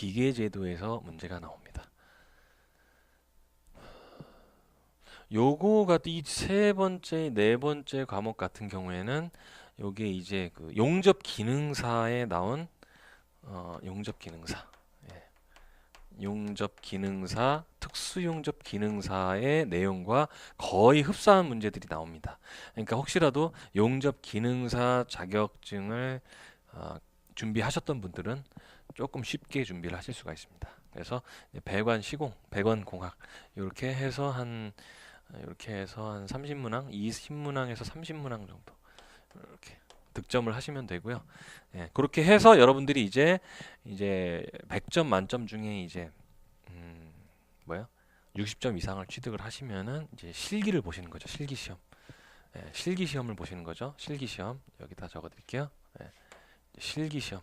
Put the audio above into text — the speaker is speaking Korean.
기계제도에서 문제가 나옵니다. 요거가 이 세 번째, 네 번째 과목 같은 경우에는 요게 이제 그 용접 기능사에 나온 어, 용접 기능사, 예. 용접 기능사, 특수 용접 기능사의 내용과 거의 흡사한 문제들이 나옵니다. 그러니까 혹시라도 용접 기능사 자격증을 어, 준비하셨던 분들은 조금 쉽게 준비를 하실 수가 있습니다. 그래서 배관 시공, 배관 공학 이렇게 해서 한 이렇게 해서 한 30문항, 20문항에서 30문항 정도 이렇게 득점을 하시면 되고요. 예, 그렇게 해서 여러분들이 이제 이제 100점 만점 중에 이제 음, 뭐야? 60점 이상을 취득을 하시면은 이제 실기를 보시는 거죠. 실기 시험. 예, 실기 시험을 보시는 거죠. 실기 시험 여기다 적어 드릴게요. 예, 실기 시험.